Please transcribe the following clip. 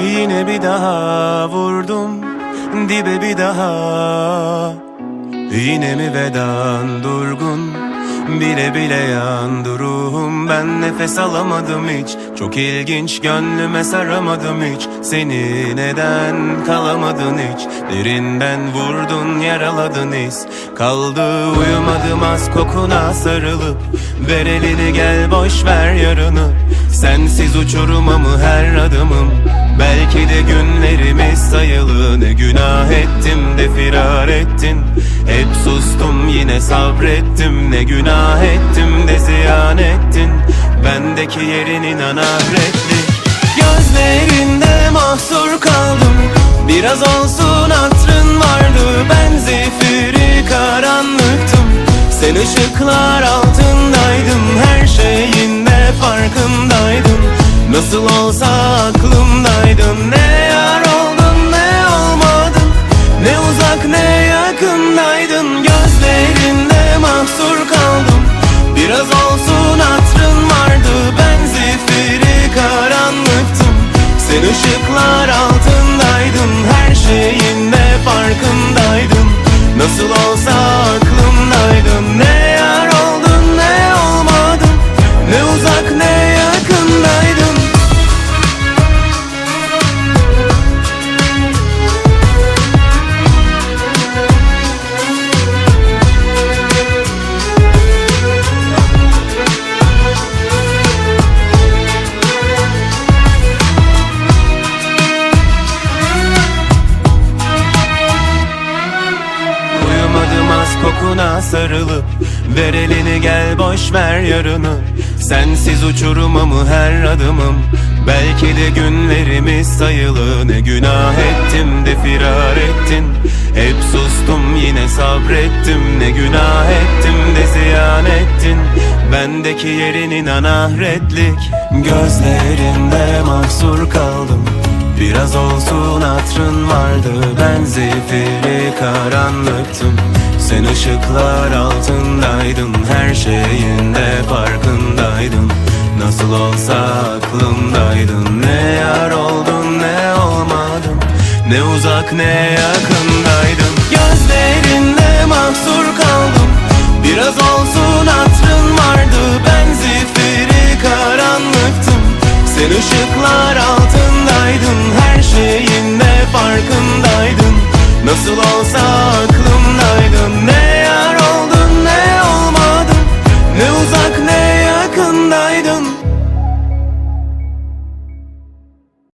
Yine bir daha vurdum dibe bir daha. Yine mi vedan durgun Bile bile yandı ruhum Ben nefes alamadım hiç. Çok ilginç gönlüme saramadım hiç. Seni neden kalamadın hiç? Derinden vurdun yaraladın his. Kaldı uyumadım az kokuna sarılıp. Ver elini gel boş ver yarını. Sensiz uçuruma mı her adımım? Belki de günlerimiz sayılı. Ne günah ettim de firar ettin Hep sustum yine sabrettim. Ne günah ettim de ziyan ettin. Bendeki yerin inan ahretlik Gözlerinde mahsur kaldım. Biraz olsun hatrın vardı. Ben zifiri karanlıktım. Sen ışıklar altındaydın Her şeyin de farkındaydın Nasıl olsa aklımdaydın. Ne uzak ne yakındaydın. Gözlerinde mahsur kaldım. Biraz olsun hatrın vardı. Ben zifiri karanlıktım. Sen ışıklar altındaydın. Her şeyin de farkındaydın. Nasıl olsa aklımdaydın Az kokuna sarılıp Ver elini gel boş ver yarını. Sensiz uçuruma mı her adımım Belki de günlerimiz sayılı Ne günah ettim de firar ettin Hep sustum yine sabrettim. Ne günah ettim de ziyan ettin Bendeki yerin inan ahretlik. Gözlerinde mahsur kaldım Biraz olsun hatrın vardı. Ben zifiri karanlıktım Sen ışıklar altındaydın Her şeyin de farkındaydın Nasıl olsa aklımdaydın Ne yar oldun ne olmadın. Ne uzak ne yakındaydın Gözlerinde mahsur kaldım. Biraz olsun hatrın vardı Ben zifiri karanlıktım. Sen ışıklar altındaydın Nasıl olsa aklımdaydın. Ne yar oldun ne olmadın. Ne uzak ne yakındaydın